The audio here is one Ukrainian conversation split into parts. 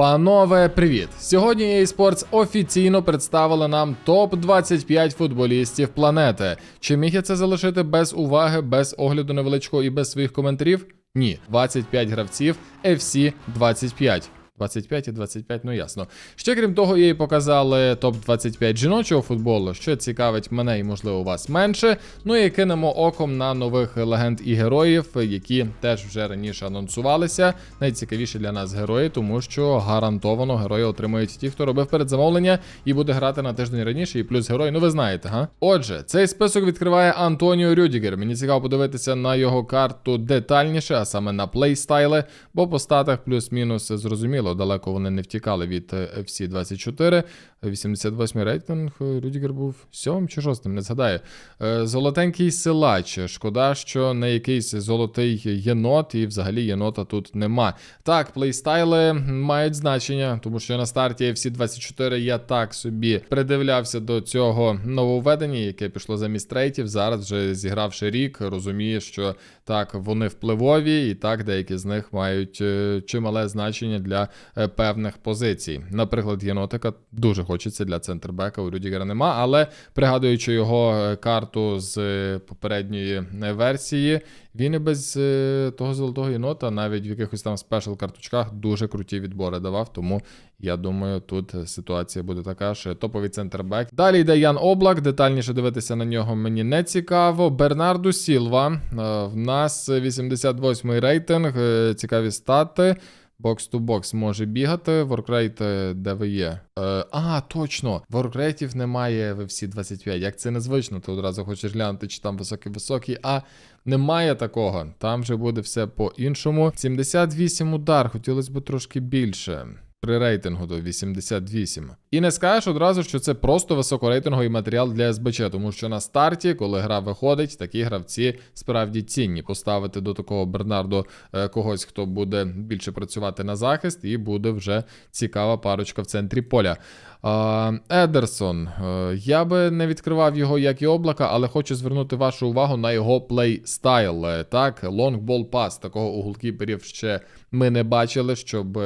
Панове, привіт! Сьогодні EA Sports офіційно представили нам топ 25 футболістів планети. Чи міг я це залишити без уваги, без огляду невеличкого і без своїх коментарів? Ні, 25 гравців FC 25. 25 і 25, ну ясно. Ще крім того, їй показали топ-25 жіночого футболу, що цікавить мене і, можливо, вас менше. Ну і кинемо оком на нових легенд і героїв, які теж вже раніше анонсувалися. Найцікавіші для нас герої, тому що гарантовано герої отримують ті, хто робив передзамовлення і буде грати на тиждень раніше, і плюс герой, ну ви знаєте, га? Отже, цей список відкриває Антоніо Рюдігер. Мені цікаво подивитися на його карту детальніше, а саме на плейстайли, бо по статах плюс-мінус зрозуміло, далеко вони не втікали від всі FC24. 88 рейтинг. е, Рюдігер був сьомим чи шостим, не згадаю. Е, Золотенький силач. Шкода, що не якийсь золотий єнот, і взагалі єнота тут нема. Так, плейстайли мають значення, тому що на старті FC24 я так собі придивлявся до цього нововведення, яке пішло замість рейтів. Зараз, вже зігравши рік, розуміє, що так, вони впливові, і так деякі з них мають е, чимале значення для певних позицій. Наприклад, єнотика дуже хочеться для центрбека, у Рюдігера нема, але пригадуючи його е, карту з е, попередньої е, версії, він і без того золотого єнота, навіть в якихось там спешл карточках, дуже круті відбори давав. Тому я думаю, тут ситуація буде така, що топовий центрбек. Далі йде Ян Облак. Детальніше дивитися на нього мені не цікаво. Бернарду Сілва. В нас 88-й рейтинг, цікаві стати. Бокс-ту-бокс може бігати. Е, де ви є? Е, а, точно! Воркрейтів немає в всі 25. Як це незвично, ти одразу хочеш глянути, чи там високий-високий, а немає такого. Там вже буде все по-іншому. 78 удар, хотілося б трошки більше. При рейтингу до 88. І не скажеш одразу, що це просто високорейтинговий матеріал для СБЧ, тому що на старті, коли гра виходить, такі гравці справді цінні. Поставити до такого Бернарду е, когось, хто буде більше працювати на захист, і буде вже цікава парочка в центрі поля. Едерсон. Е, Я би не відкривав його як і облака, але хочу звернути вашу увагу на його плей-стайл. Е, Так, лонгбол пас. Такого у голкіперів ще ми не бачили, щоб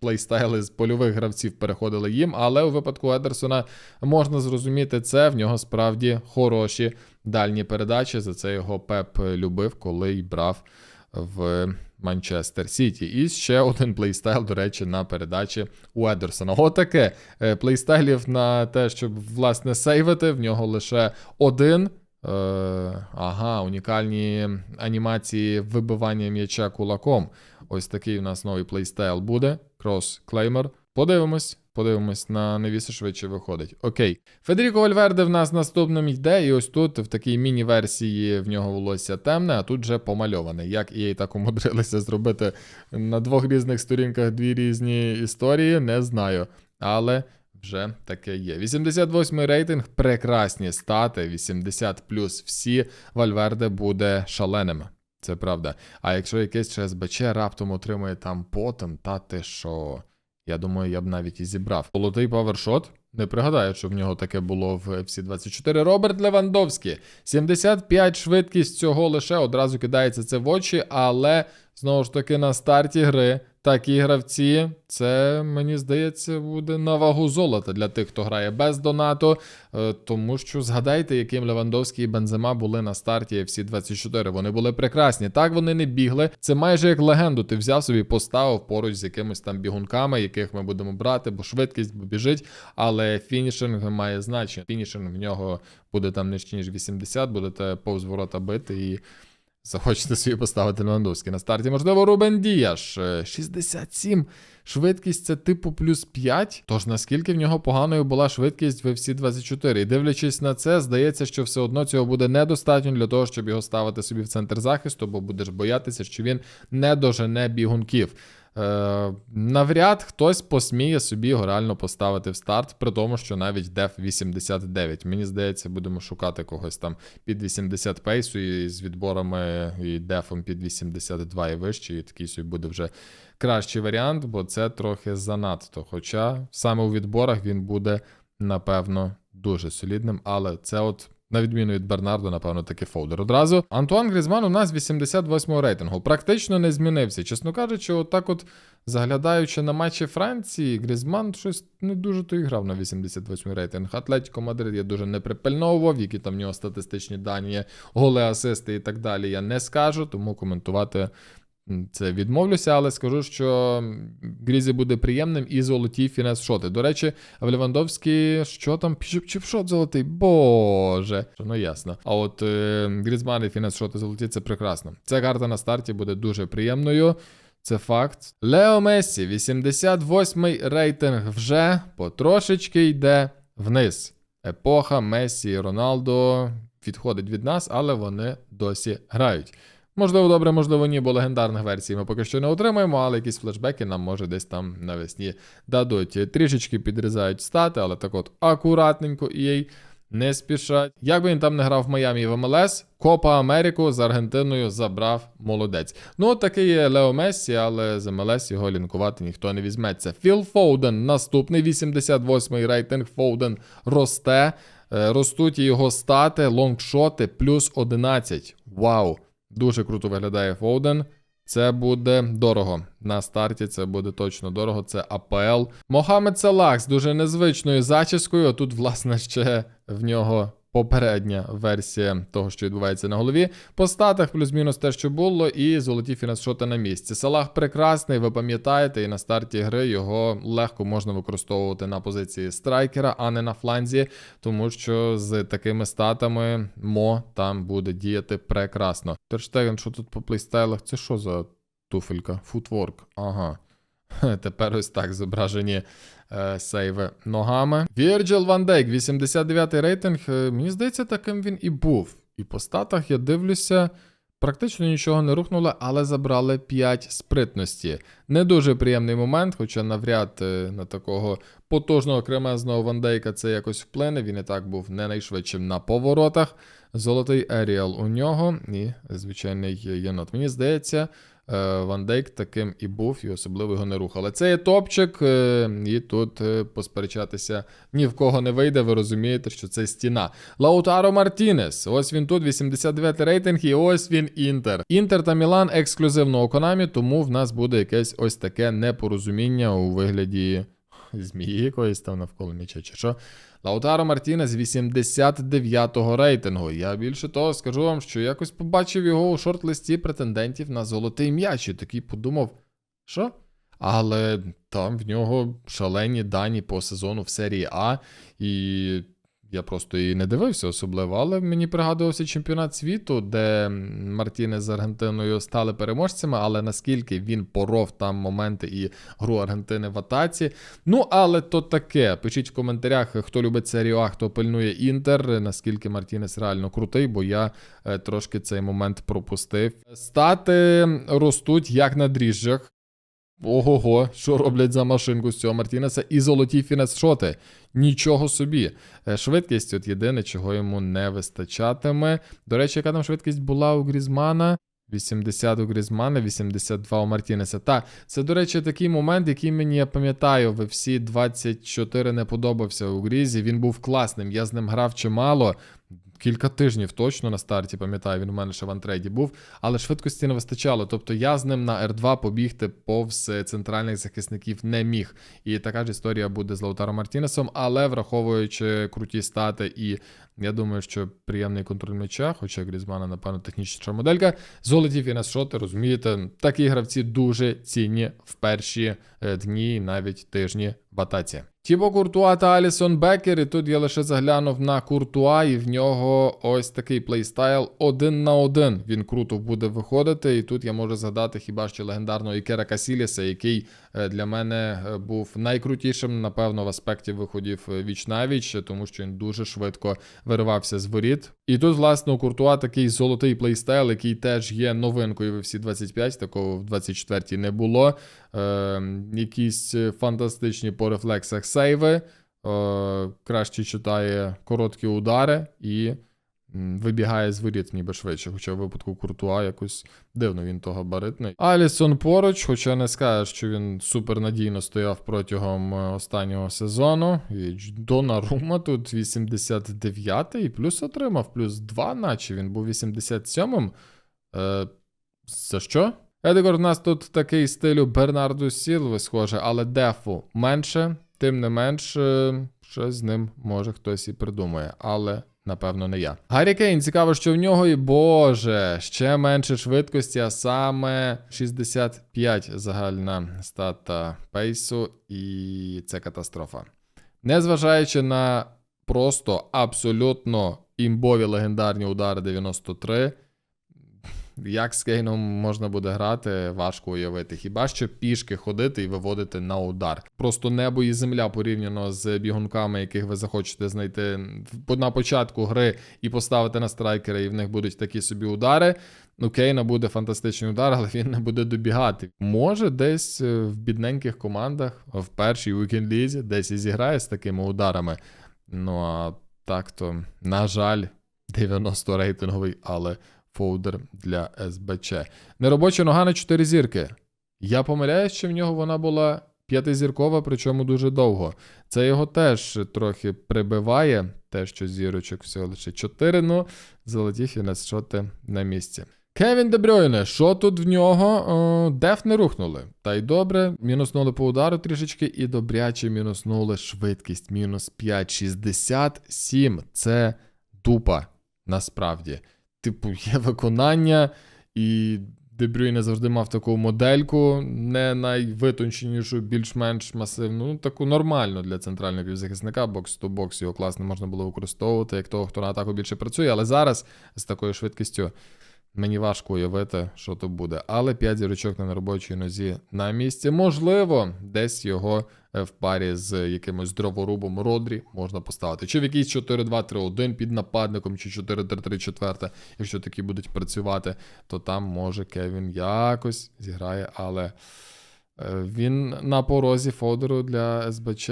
плейстайли з польових гравців переходили їм. Але у випадку Едерсона можна зрозуміти це. В нього справді хороші дальні передачі. За це його Пеп любив, коли й брав в Манчестер Сіті. І ще один плейстайл, до речі, на передачі у Едерсона. Отаке. Е, Плейстайлів на те, щоб власне сейвити, в нього лише один. Е, ага, унікальні анімації вибивання м'яча кулаком. Ось такий у нас новий плейстайл буде. Крос Клеймер. Подивимось. Подивимось на невіси швидше виходить. Окей. Федеріко Вальверде в нас наступним йде, і ось тут в такій міні-версії в нього волосся темне, а тут вже помальоване. Як і так умудрилися зробити на двох різних сторінках дві різні історії, не знаю. Але вже таке є. 88 рейтинг, прекрасні стати, 80 плюс всі. Вальверде буде шаленим. Це правда. А якщо якесь ЧСБЧ раптом отримує там потом, та ти що? Я думаю, я б навіть і зібрав. Золотий павершот. Не пригадаю, що в нього таке було в FC24. Роберт Левандовський. 75 швидкість цього лише одразу кидається це в очі, але знову ж таки на старті гри такі гравці, це мені здається, буде на вагу золота для тих, хто грає без донату. Е, Тому що згадайте, яким Левандовський і Бензема були на старті FC24. Вони були прекрасні. Так вони не бігли. Це майже як легенду. Ти взяв собі, поставив поруч з якимись там бігунками, яких ми будемо брати, бо швидкість біжить. Але фінішинг має значення. Фінішинг в нього буде там нижче, ніж 80, будете повз ворота бити і. Захочете собі поставити Левандовський на старті. Можливо, Рубен Діяш. Е, 67. Швидкість це типу плюс 5. Тож наскільки в нього поганою була швидкість в FC24. І дивлячись на це, здається, що все одно цього буде недостатньо для того, щоб його ставити собі в центр захисту, бо будеш боятися, що він не дожене бігунків. Е, навряд хтось посміє собі його реально поставити в старт, при тому, що навіть деф 89. Мені здається, будемо шукати когось там під 80 пейсу і з відборами і дефом під 82 і вище, і такий собі буде вже кращий варіант, бо це трохи занадто. Хоча саме у відборах він буде, напевно, дуже солідним, але це от На відміну від Бернардо, напевно, таки фолдер одразу. Антуан Грізман у нас 88-го рейтингу. Практично не змінився. Чесно кажучи, отак от заглядаючи на матчі Франції, Грізман щось не дуже то і грав на 88-й рейтинг. Атлетіко Мадрид я дуже не припильновував, які там в нього статистичні дані голи, асисти і так далі. Я не скажу, тому коментувати. Це відмовлюся, але скажу, що Грізі буде приємним і золоті фінес шоти. До речі, в Левандовській, що там чіп-чіп-шот золотий? Боже. Ну ясно. А от е, Грізман і фінес шоти золоті це прекрасно. Ця карта на старті буде дуже приємною. Це факт. Лео Мессі, 88-й рейтинг вже потрошечки йде вниз. Епоха Мессі і Роналдо відходить від нас, але вони досі грають. Можливо, добре, можливо, ні, бо легендарних версій ми поки що не отримаємо, але якісь флешбеки нам може десь там навесні дадуть. Трішечки підрізають стати, але так от акуратненько EA не спішать. Як би він там не грав в Майамі і в МЛС, Копа Америку з Аргентиною забрав молодець. Ну, такий є Лео Мессі, але з МЛС його лінкувати ніхто не візьметься. Філ Фоуден наступний 88-й рейтинг Фоуден росте. Е, Ростуть його стати, лонгшоти плюс 11. Вау! Дуже круто виглядає Фоуден. Це буде дорого. На старті це буде точно дорого. Це АПЛ. Мохамед Салах з дуже незвичною зачіскою. Тут, власне, ще в нього попередня версія того, що відбувається на голові. По статах плюс-мінус те, що було, і золоті фінансшоти на місці. Салах прекрасний, ви пам'ятаєте, і на старті гри його легко можна використовувати на позиції страйкера, а не на фланзі, тому що з такими статами Мо там буде діяти прекрасно. Терштеген, що тут по плейстайлах? Це що за туфелька? Футворк. Ага. Тепер ось так зображені е, сейви ногами. Вірджил Ван Дейк, 89-й рейтинг. Е, мені здається, таким він і був. І по статах я дивлюся. Практично нічого не рухнуло, але забрали 5 спритності. Не дуже приємний момент, хоча навряд е, на такого потужного кремезного Вандейка це якось вплине. Він і так був не найшвидшим на поворотах. Золотий Еріал у нього і звичайний єнот. Мені здається, Ван Дейк таким і був, і особливо його не рухали. Це є топчик, е, і тут е, посперечатися ні в кого не вийде. Ви розумієте, що це стіна. Лаутаро Мартінес. Ось він тут, 89 рейтинг, і ось він Інтер. Інтер та Мілан ексклюзивно у Конамі, тому в нас буде якесь ось таке непорозуміння у вигляді змії якоїсь там навколо м'яча, чи що. Лаутаро Мартінес 89-го рейтингу. Я більше того скажу вам, що якось побачив його у шорт-листі претендентів на золотий м'яч. І такий подумав, що? Але там в нього шалені дані по сезону в серії А, і я просто і не дивився особливо, але мені пригадувався чемпіонат світу, де Мартінес з Аргентиною стали переможцями, але наскільки він поров там моменти і гру Аргентини в атаці. Ну, але то таке. Пишіть в коментарях, хто любить серію А, хто пильнує Інтер, наскільки Мартінес реально крутий, бо я е, трошки цей момент пропустив. Стати ростуть як на дріжджах. Ого-го, що роблять за машинку з цього Мартінеса і золоті фінес-шоти. Нічого собі. Е, Швидкість от єдине, чого йому не вистачатиме. До речі, яка там швидкість була у Грізмана? 80 у Грізмана, 82 у Мартінеса. Та, це, до речі, такий момент, який мені я пам'ятаю, в всі 24 не подобався у Грізі. Він був класним. Я з ним грав чимало. Кілька тижнів точно на старті, пам'ятаю, він у мене ще в антрейді був, але швидкості не вистачало. Тобто я з ним на R2 побігти повз центральних захисників не міг. І така ж історія буде з Лаутаро Мартінесом, але враховуючи круті стати, і я думаю, що приємний контроль м'яча, хоча Грізмана, напевно, технічніша моделька. Золоті фінес-шоти, розумієте, такі гравці дуже цінні в перші е, дні, навіть тижні в атаці. Тібо Куртуа та Алісон Бекер, і тут я лише заглянув на Куртуа, і в нього ось такий плейстайл один на один. Він круто буде виходити. І тут я можу згадати хіба що легендарного Ікера Касіліса, який для мене е, був найкрутішим, напевно, в аспекті виходів е, віч тому що він дуже швидко виривався з воріт. І тут, власне, у Куртуа такий золотий плейстайл, який теж є новинкою в всі 25, такого в 24-й не було. Е, якісь е, фантастичні по рефлексах сейви, е, краще читає короткі удари і вибігає з воріт ніби швидше. Хоча в випадку Куртуа якось дивно він то габаритний. Алісон поруч, хоча не скажеш, що він супернадійно стояв протягом е, останнього сезону. І Донарума тут 89 і плюс отримав, плюс 2, наче він був 87-м. Е, за що? Едегор, у нас тут такий стилю Бернарду Сілви, схоже, але дефу менше, тим не менш, е, щось з ним може хтось і придумає, але напевно не я. Гаррі Кейн, цікаво, що в нього і боже, ще менше швидкості, а саме 65 загальна стата пейсу, і це катастрофа. Незважаючи на просто абсолютно імбові легендарні удари 93. Як з Кейном можна буде грати, важко уявити. Хіба що пішки ходити і виводити на удар. Просто небо і земля порівняно з бігунками, яких ви захочете знайти на початку гри і поставити на страйкера, і в них будуть такі собі удари. У Кейна буде фантастичний удар, але він не буде добігати. Може, десь е, в бідненьких командах, в першій Weekend Лізі, десь і зіграє з такими ударами. Ну а так то, на жаль, 90 рейтинговий, але фолдер для СБЧ. Неробоча нога на 4 зірки. Я помиляюсь, що в нього вона була п'ятизіркова, причому дуже довго. Це його теж трохи прибиває, те, що зірочок всього лише 4, ну золоті фінес-шоти на місці. Кевін Дебрюйне, що тут в нього? Деф не рухнули. Та й добре, мінуснули по удару трішечки і добряче мінуснули швидкість. Мінус 5,67. Це дупа, насправді. Типу, є виконання, і Дебрюйне завжди мав таку модельку, не найвитонченішу, більш-менш масивну, ну таку нормальну для центрального півзахисника. Бокс то бокс його класно можна було використовувати, як того, хто на атаку більше працює. Але зараз з такою швидкістю мені важко уявити, що то буде. Але 5 зірочок на неробочій нозі на місці. Можливо, десь його е, в парі з якимось дроворубом Родрі можна поставити. Чи в якийсь 4-2-3-1 під нападником, чи 4-3-3-4. Якщо такі будуть працювати, то там може Кевін якось зіграє, але е, він на порозі фодеру для СБЧ.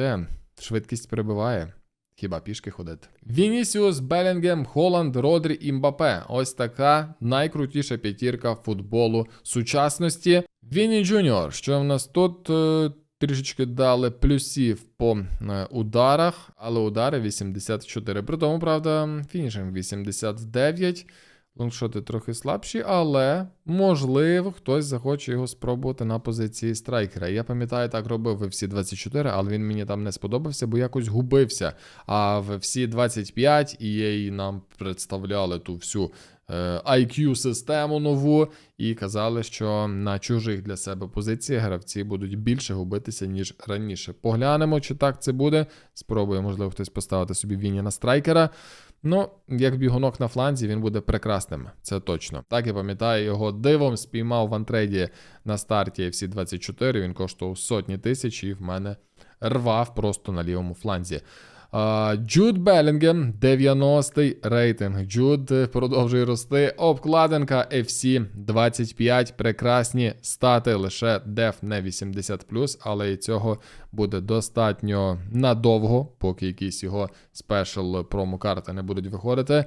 Швидкість перебиває. Хіба пішки ходити? Вінісіус, Белінгем, Холланд, Родрі і Мбапе. Ось така найкрутіша п'ятірка футболу сучасності. Віні Джуніор, що в нас тут е, трішечки дали плюсів по е, ударах, але удари 84. При тому, правда, фінішем 89. Лонгшоти трохи слабші, але можливо хтось захоче його спробувати на позиції страйкера. Я пам'ятаю, так робив в всі 24, але він мені там не сподобався, бо якось губився. А в всі 25 EA нам представляли ту всю е, IQ-систему нову і казали, що на чужих для себе позиціях гравці будуть більше губитися, ніж раніше. Поглянемо, чи так це буде. Спробує, можливо, хтось поставити собі Вінні на страйкера. Ну, як бігунок на фланзі, він буде прекрасним, це точно. Так я пам'ятаю, його дивом спіймав в антрейді на старті FC 24. Він коштував сотні тисяч і в мене рвав просто на лівому фланзі. Джуд Белінгем, 90-й рейтинг. Джуд продовжує рости. Обкладинка FC 25. Прекрасні стати. Лише деф не 80, але і цього буде достатньо надовго, поки якісь його спешл промокарти не будуть виходити.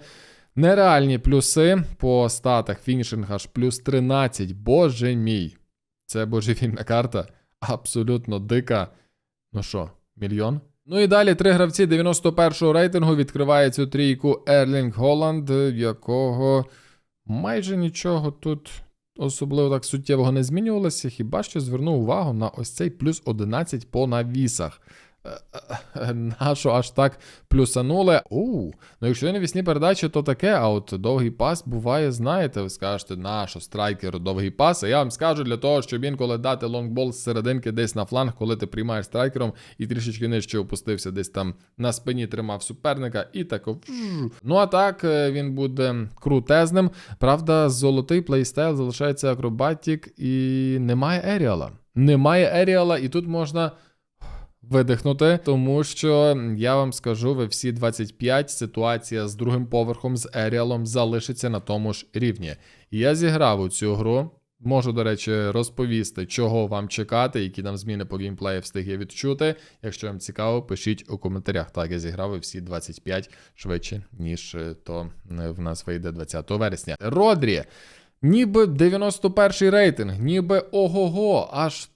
Нереальні плюси по статах фінішинг аж плюс 13. Боже мій. Це божевільна карта. Абсолютно дика. Ну що, мільйон? Ну і далі три гравці 91-го рейтингу відкриває цю трійку Ерлінг Голланд, якого майже нічого тут особливо так суттєвого не змінювалося. Хіба що звернув увагу на ось цей плюс 11 по навісах. Нащо аж так плюсанули? Оу, ну якщо не вісні передачі, то таке, а от довгий пас буває, знаєте, ви скажете, нащо страйкеру довгий пас. А я вам скажу для того, щоб інколи дати лонгбол з серединки десь на фланг, коли ти приймаєш страйкером і трішечки нижче опустився, десь там на спині тримав суперника і так. Ну а так е, він буде крутезним. Правда, золотий плейстайл залишається акробатік і немає еріала. Немає еріала, і тут можна видихнути, тому що я вам скажу, в всі 25 ситуація з другим поверхом з Еріалом залишиться на тому ж рівні. Я зіграв у цю гру. Можу, до речі, розповісти, чого вам чекати, які там зміни по геймплею встиг відчути. Якщо вам цікаво, пишіть у коментарях. Так, я зіграв і всі 25 швидше, ніж е, то е, в нас вийде 20 вересня. Родрі. Ніби 91 рейтинг, ніби ого-го, аж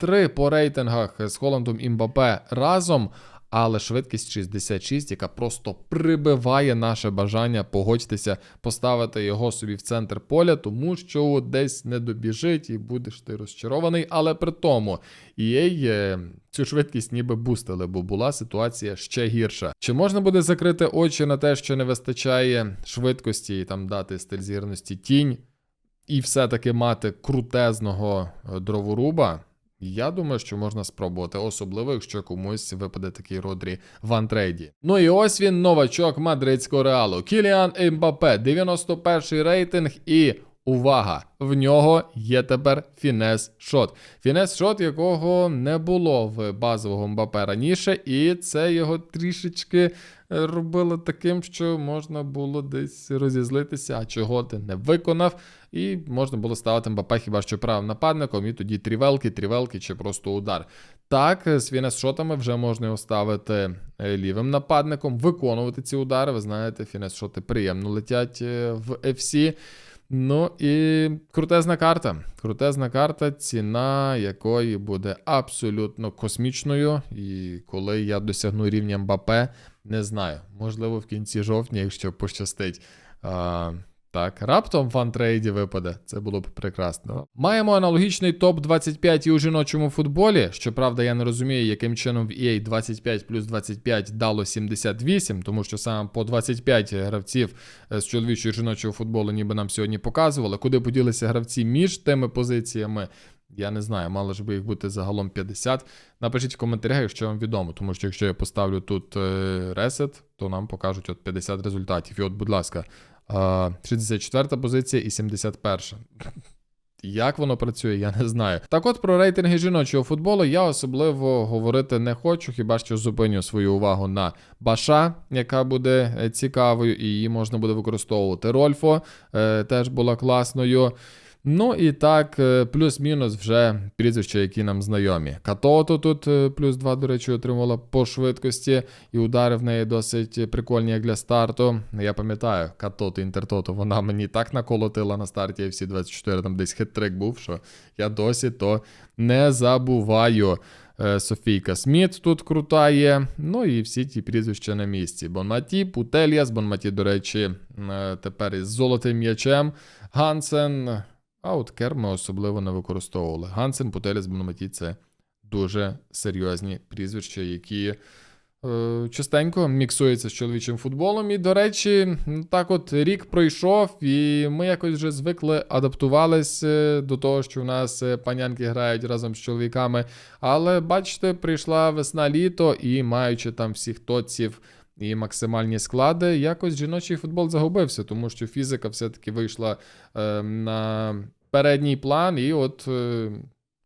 топ-3 по рейтингах з Холландом і Мбапе разом. Але швидкість 66, яка просто прибиває наше бажання погодьтеся поставити його собі в центр поля, тому що десь не добіжить і будеш ти розчарований. Але при тому EA е, цю швидкість ніби бустили, бо була ситуація ще гірша. Чи можна буде закрити очі на те, що не вистачає швидкості і там дати стиль зірності тінь, і все-таки мати крутезного е, дроворуба? Я думаю, що можна спробувати, особливо якщо комусь випаде такий родрі в антрейді. Ну і ось він, новачок мадридського реалу. Кіліан Ембапе, 91 рейтинг і. Увага! В нього є тепер фінес шот. Фінес шот, якого не було в базового Мбапе раніше, і це його трішечки е, робило таким, що можна було десь розізлитися, а чого ти не виконав. І можна було ставити Мбапе хіба що правим нападником, і тоді трівелки, трівелки чи просто удар. Так, з фінес-шотами вже можна його ставити е, лівим нападником, виконувати ці удари. Ви знаєте, фінес-шоти приємно летять е, в FC. Ну і крутезна карта. Крутезна карта, ціна якої буде абсолютно космічною. І коли я досягну рівня Мбапе, не знаю. Можливо, в кінці жовтня, якщо пощастить. Так, раптом в антрейді випаде, це було б прекрасно. Маємо аналогічний топ-25 і у жіночому футболі. Щоправда, я не розумію, яким чином в EA 25 плюс 25 дало 78, тому що саме по 25 гравців е, з чоловічого і жіночого футболу ніби нам сьогодні показували. Куди поділися гравці між тими позиціями? Я не знаю, мало ж би їх бути загалом 50. Напишіть в коментарях, якщо вам відомо, тому що якщо я поставлю тут е, ресет, то нам покажуть от 50 результатів. І от, будь ласка, 64 позиція і 71. Як воно працює, я не знаю. Так от про рейтинги жіночого футболу я особливо говорити не хочу, хіба що зупиню свою увагу на Баша, яка буде е, цікавою, і її можна буде використовувати. Рольфо е, теж була класною. Ну і так, е, плюс-мінус вже прізвища, які нам знайомі. Катото тут е, плюс 2, до речі, отримала по швидкості, і удари в неї досить прикольні, як для старту. Я пам'ятаю, Катото Інтертото, вона мені так наколотила на старті FC 24, там десь хитрик був, що я досі то не забуваю. Е, Софійка Сміт тут крута є. Ну і всі ті прізвища на місці. Бонматі, Путельяс, Бонматі, до речі, тепер із золотим м'ячем. Гансен. А от кер ми особливо не використовували. Гансен, Путеліс, Бономаті це дуже серйозні прізвища, які е, частенько міксуються з чоловічим футболом. І, до речі, так от рік пройшов, і ми якось вже звикли адаптувалися до того, що в нас е, панянки грають разом з чоловіками. Але бачите, прийшла весна-літо, і маючи там всіх тоців. І максимальні склади, якось жіночий футбол загубився, тому що фізика все-таки вийшла е, на передній план, і от е,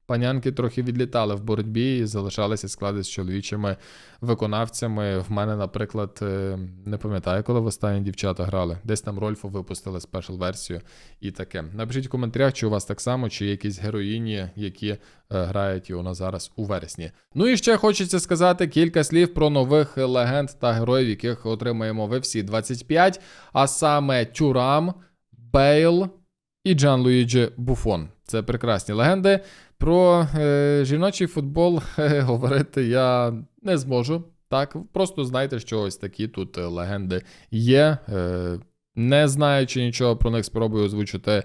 панянки трохи відлітали в боротьбі і залишалися склади з чоловічими виконавцями. В мене, наприклад, е, не пам'ятаю, коли в останні дівчата грали. Десь там Рольфу випустили спешл версію і таке. Напишіть в коментарях, чи у вас так само, чи якісь героїні, які е, грають у зараз у вересні. Ну і ще хочеться сказати кілька слів про нових легенд та героїв, яких отримаємо в FC 25, а саме Тюрам, Бейл і Джан Луїджі Буфон. Це прекрасні легенди. Про е, жіночий футбол е, говорити я не зможу. Так, просто знайте, що ось такі тут е, легенди є. Е, не знаючи нічого про них, спробую озвучити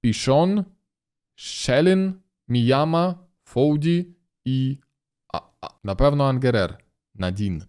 Пішон, Шелін, Міяма, Фоуді і. А, а, напевно, Ангерер. Надін.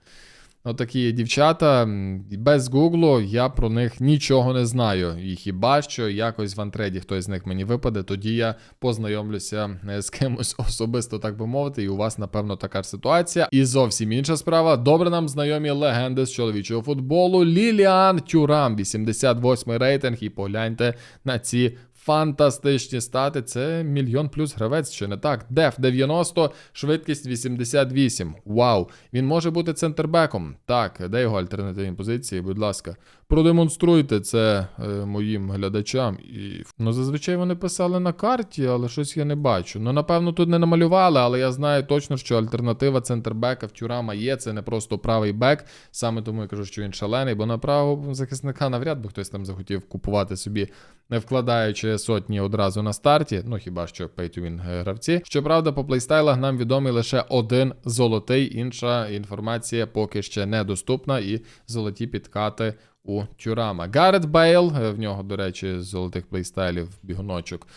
Отакі дівчата. Без гуглу я про них нічого не знаю. І хіба що якось в антреді хтось з них мені випаде, тоді я познайомлюся е, з кимось особисто, так би мовити, і у вас, напевно, така ж ситуація. І зовсім інша справа. Добре нам знайомі легенди з чоловічого футболу. Ліліан Тюрам, 88 рейтинг. І погляньте на ці Фантастичні стати. Це мільйон плюс гравець, чи не так? Деф 90, швидкість 88. Вау! Він може бути центрбеком. Так, де його альтернативні позиції, будь ласка. Продемонструйте це е, моїм глядачам. І ну, зазвичай вони писали на карті, але щось я не бачу. Ну, напевно, тут не намалювали, але я знаю точно, що альтернатива центрбека в Тюрама є. Це не просто правий бек. Саме тому я кажу, що він шалений, бо на правого захисника навряд би хтось там захотів купувати собі, не вкладаючи сотні одразу на старті. Ну хіба що pay-to-win гравці. Щоправда, по плейстайлах нам відомий лише один золотий. Інша інформація поки ще недоступна, і золоті підкати у Тюрама. Гаррет Бейл, е, в нього, до речі, золотих плейстайлів бігуночок.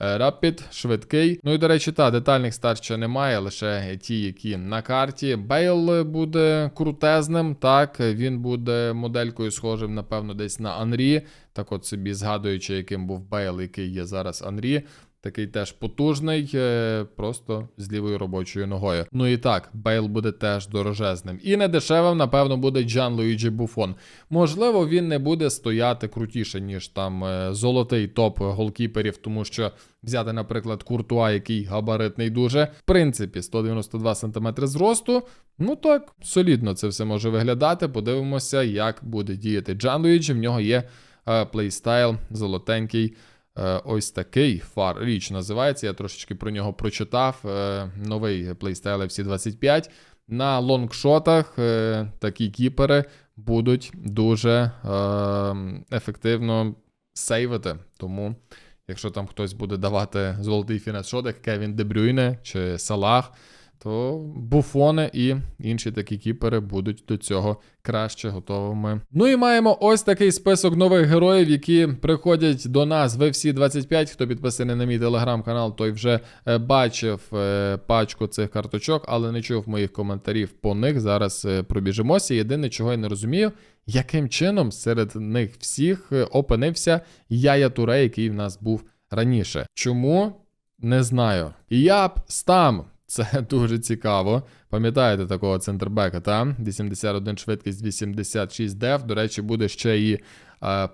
Е, Рапід, швидкий. Ну і до речі, та детальних стат ще немає, лише ті, які на карті. Бейл буде крутезним. Так, він буде моделькою схожим, напевно, десь на Анрі. Так, от собі згадуючи, яким був Бейл, який є зараз Анрі. Такий теж потужний, е, просто з лівою робочою ногою. Ну і так, Бейл буде теж дорожезним. І не дешевим, напевно, буде Джан Луїджі Буфон. Можливо, він не буде стояти крутіше, ніж там е, золотий топ голкіперів, тому що взяти, наприклад, Куртуа, який габаритний дуже. В принципі, 192 см зросту. Ну так, солідно це все може виглядати. Подивимося, як буде діяти Джан Луїджі. В нього є плейстайл золотенький. Е, Ось такий фар річ називається. Я трошечки про нього прочитав. Е, Новий плейстайл FC 25. На лонгшотах е, такі кіпери будуть дуже ефективно сейвити. Тому, якщо там хтось буде давати золотий фінес-шот, як Кевін Дебрюйне чи Салах, то буфони і інші такі кіпери будуть до цього краще готовими. Ну і маємо ось такий список нових героїв, які приходять до нас в FC 25. Хто підписаний на мій телеграм-канал, той вже е, бачив е, пачку цих карточок, але не чув моїх коментарів по них. Зараз е, пробіжимося. Єдине, чого я не розумію, яким чином серед них всіх опинився Яя Туре, який в нас був раніше. Чому? Не знаю. Яп стам. Це дуже цікаво. Пам'ятаєте такого центрбека, та? 81 швидкість, 86 деф. До речі, буде ще і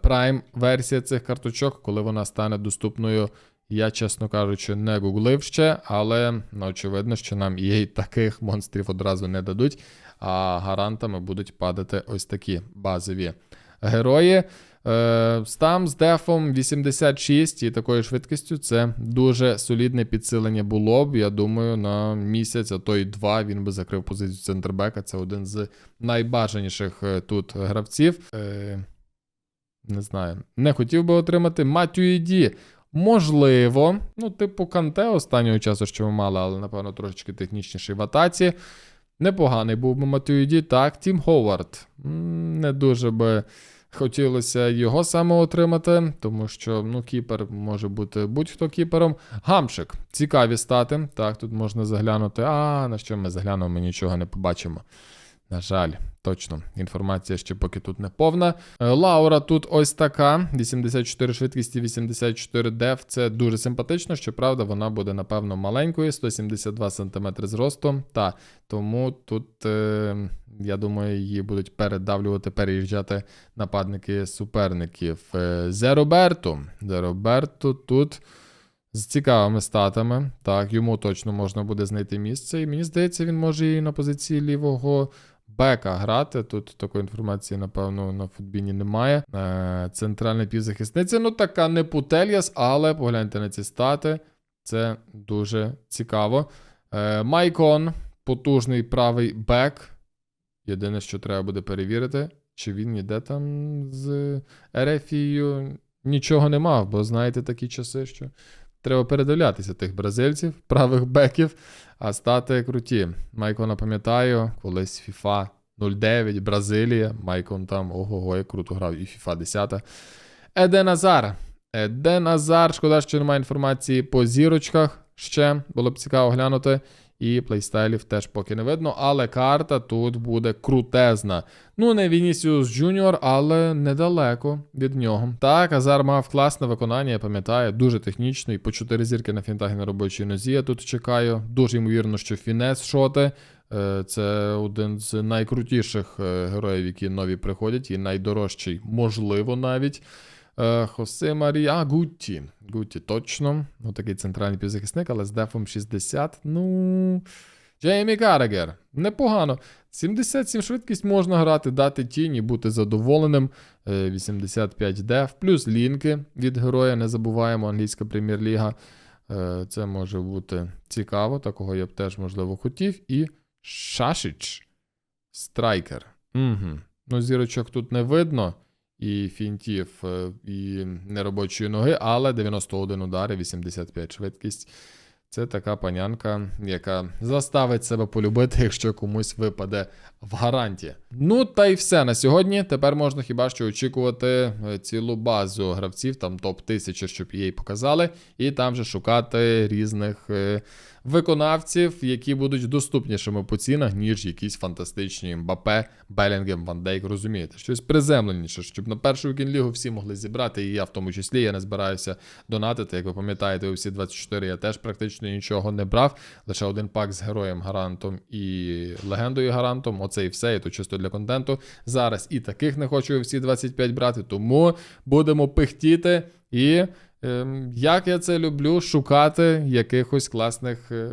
прайм версія цих карточок, коли вона стане доступною. Я, чесно кажучи, не гуглив ще, але ну, очевидно, що нам і таких монстрів одразу не дадуть. А гарантами будуть падати ось такі базові герої. Е, Стам з дефом 86 і такою швидкістю це дуже солідне підсилення було б. Я думаю, на місяць, а то й два він би закрив позицію центрбека. Це один з найбажаніших е, тут гравців. Е, Не знаю, не хотів би отримати Матюїді. Можливо, ну, типу Канте останнього часу, що ми мали, але, напевно, трошечки технічніший в атаці. Непоганий був би Матюїді. Так, Тім Ховард. Не дуже би. Хотілося його саме отримати, тому що ну, кіпер може бути будь-хто кіпером. Гамшик. Цікаві стати. Так, тут можна заглянути. А, на що ми заглянемо, ми нічого не побачимо. На жаль, точно, інформація ще поки тут не повна. Е, Лаура тут ось така: 84 швидкісті, 84 деф. Це дуже симпатично. Щоправда, вона буде, напевно, маленькою, 172 см зросту. Та тому тут, е, я думаю, її будуть передавлювати, переїжджати нападники суперників. Е, Зероберту. Зероберту тут. З цікавими статами. Так, йому точно можна буде знайти місце. І мені здається, він може і на позиції лівого бека грати. Тут такої інформації, напевно, на футбіні немає. Е, Центральний півзахисниця, ну така не Путельяс, але погляньте на ці стати. Це дуже цікаво. Е, Майкон, потужний правий бек. Єдине, що треба буде перевірити, чи він ніде там з Ерефією нічого не мав, бо знаєте такі часи, що треба передивлятися тих бразильців, правих беків, а стати круті. Майкона пам'ятаю, колись FIFA 09, Бразилія. Майкон там ого-го, як круто грав, і FIFA 10. Еден Азар. Еден Азар, шкода, що немає інформації по зірочках ще. Було б цікаво глянути. І плейстайлів теж поки не видно, але карта тут буде крутезна. Ну, не Вінісіус Джуніор, але недалеко від нього. Так, Азар мав класне виконання, я пам'ятаю, дуже технічно, і по 4 зірки на фінтагі на робочій нозі я тут чекаю. Дуже ймовірно, що фінес шоти. Е, Це один з найкрутіших е, героїв, які нові приходять, і найдорожчий, можливо, навіть. Е, Хосе Марія Гутті. Гутті, точно. Ну, такий центральний півзахисник, але з дефом 60. Ну. Джеймі Карагер. Непогано. 77 швидкість можна грати, дати тіні, бути задоволеним. Е, 85 деф, плюс лінки від героя. Не забуваємо, англійська прем'єр-ліга. Е, Це може бути цікаво, такого я б теж, можливо, хотів. І Шашич. Страйкер. Угу. Ну, зірочок тут не видно. І фінтів, е, і неробочої ноги, але 91 удари, 85 швидкість. Це така панянка, яка заставить себе полюбити, якщо комусь випаде в гаранті. Ну та й все на сьогодні. Тепер можна хіба що очікувати е, цілу базу гравців, там топ 1000, щоб її показали, і там же шукати різних е, виконавців, які будуть доступнішими по цінах, ніж якісь фантастичні Мбапе, Белінгем, Ван Дейк, розумієте, щось приземленіше, щоб на першу вікінг-лігу всі могли зібрати, і я в тому числі я не збираюся донатити. Як ви пам'ятаєте, у всі 24 я теж практично нічого не брав. Лише один пак з героєм гарантом і легендою гарантом. Оце і все, і то чисто для контенту. Зараз і таких не хочу всі 25 брати, тому будемо пихтіти і. Ем, Як я це люблю, шукати якихось класних е,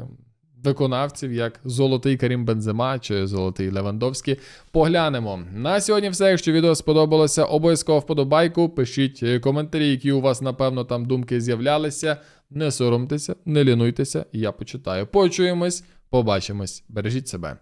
виконавців, як золотий Карім Бензема чи золотий Левандовський. Поглянемо. На сьогодні все. Якщо відео сподобалося, обов'язково вподобайку. Пишіть е, коментарі, які у вас, напевно, там думки з'являлися. Не соромтеся, не лінуйтеся, я почитаю. Почуємось, побачимось. Бережіть себе.